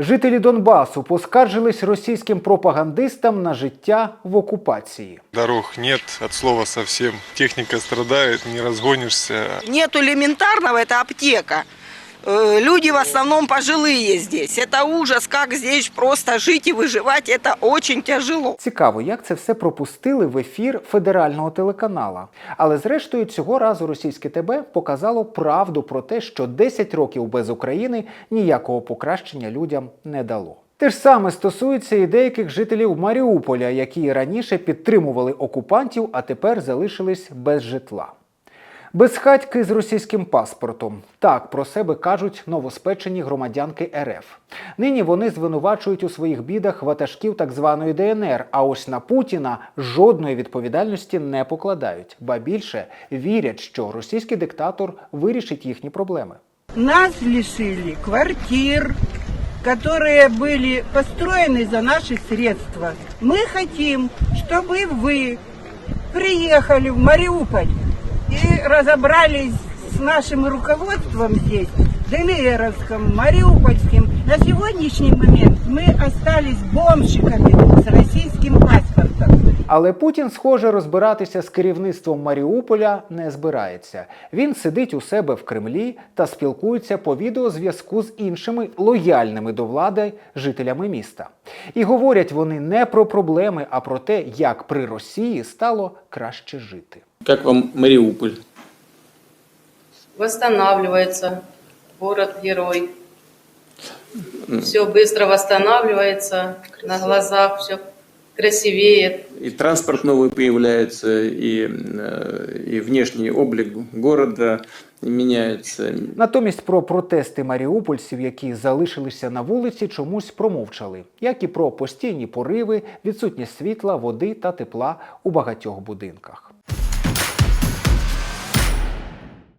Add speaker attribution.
Speaker 1: Жителі Донбасу поскаржились російським пропагандистам на життя в окупації.
Speaker 2: Дорог нет от слова совсем. Техніка страдає, не розгонишся.
Speaker 3: Нет елементарного, это аптека. Э, Люди в основном пожилые здесь. Это ужас, как здесь просто жить и выживать, это очень тяжело.
Speaker 1: Цікаво, як це все пропустили в ефір федерального телеканала. Але зрештою цього разу російське ТБ показало правду про те, що 10 років без України ніякого покращення людям не дало. Те ж саме стосується і деяких жителів Маріуполя, які раніше підтримували окупантів, а тепер залишились без житла. Безхатьки з російським паспортом. Так про себе кажуть новоспечені громадянки РФ. Нині вони звинувачують у своїх бідах ватажків так званої ДНР. А ось на Путіна жодної відповідальності не покладають, ба більше вірять, що російський диктатор вирішить їхні проблеми.
Speaker 4: Нас лишили квартир, которые были построены за наши средства. Мы хотим, чтобы вы приехали в Мариуполь и разобрались с нашим руководством здесь, ДНРовским, Мариупольским. На сегодняшний момент мы остались бомжиками с российским паспортом.
Speaker 1: Але Путін, схоже, розбиратися з керівництвом Маріуполя не збирається. Він сидить у себе в Кремлі та спілкується по відеозв'язку з іншими лояльними до влади жителями міста. І говорять вони не про проблеми, а про те, як при Росії стало краще жити.
Speaker 5: Как вам Мариуполь?
Speaker 6: восстанавливается город-герой. Все быстро восстанавливается, на глазах все красивеет.
Speaker 5: И транспорт новый появляется, и, э, и внешний облик города міняється.
Speaker 1: Натомість про протести маріупольців, які залишилися на вулиці, чомусь промовчали, як і про постійні пориви, відсутність світла, води та тепла у багатьох будинках.